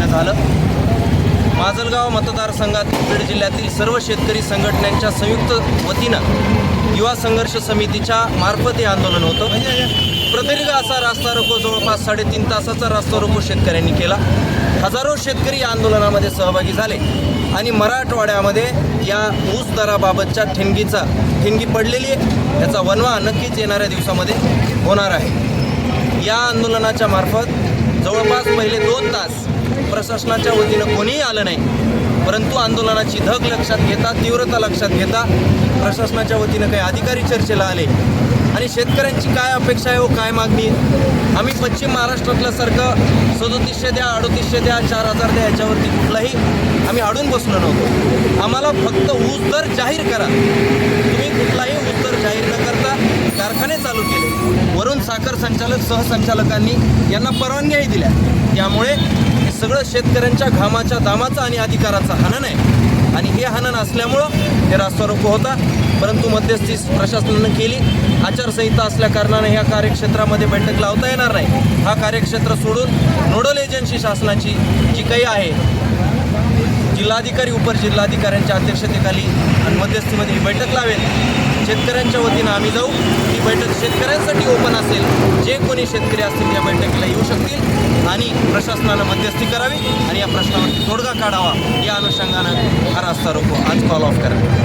पद्धतीनं झालं माजलगाव मतदारसंघात बीड जिल्ह्यातील सर्व शेतकरी संघटनांच्या संयुक्त वतीनं युवा संघर्ष समितीच्या मार्फत हे आंदोलन होतं. प्रदीर्घ असा रास्ता रोको जवळपास साडेतीन तासाचा रास्ता रोको शेतकऱ्यांनी केला. हजारो शेतकरी या आंदोलनामध्ये सहभागी झाले आणि मराठवाड्यामध्ये या ऊस दराबाबतच्या ठिणगीचा ठिणगी पडलेली आहे. याचा वनवा नक्कीच येणाऱ्या दिवसामध्ये होणार आहे. या आंदोलनाच्या मार्फत जवळपास पहिले दोन तास प्रशासनाच्या वतीनं कोणीही आलं नाही परंतु आंदोलनाची धग लक्षात घेता तीव्रता लक्षात घेता प्रशासनाच्या वतीनं काही अधिकारी चर्चेला आले. आणि शेतकऱ्यांची काय अपेक्षा आहे व काय मागणी आम्ही पश्चिम महाराष्ट्रातल्यासारखं सदोतीसशे द्या अडोतीसशे द्या चार हजार द्या याच्यावरती कुठलाही आम्ही अडून बसलो नव्हतो. आम्हाला फक्त ऊस दर जाहीर करा. तुम्ही कुठलाही ऊस दर जाहीर न करता कारखाने चालू केले. वरून साखर संचालक सहसंचालकांनी यांना परवानग्याही दिल्या. त्यामुळे सगळं शेतकऱ्यांच्या घामाच्या दामाचं आणि अधिकाराचं हनन आहे आणि हे हनन असल्यामुळं हे रास्ता रोको होता. परंतु मध्यस्थी प्रशासनानं केली. आचारसंहिता असल्या कारणाने ह्या कार्यक्षेत्रामध्ये बैठक लावता येणार नाही. हा कार्यक्षेत्र सोडून नोडल एजन्सी शासनाची जी काही आहे जिल्हाधिकारी उपजिल्हाधिकाऱ्यांच्या अध्यक्षतेखाली आणि मध्यस्थीमध्ये ही बैठक लावेल. शेतकऱ्यांच्या वतीनं आम्ही जाऊ. ही बैठक शेतकऱ्यांसाठी ओपन असेल. जे कोणी शेतकरी असतील या बैठकीला येऊ शकतील आणि प्रशासनानं मध्यस्थी करावी आणि या प्रश्नावरती तोडगा काढावा या अनुषंगानं हा रास्ता रोको. आज कॉल ऑफ करा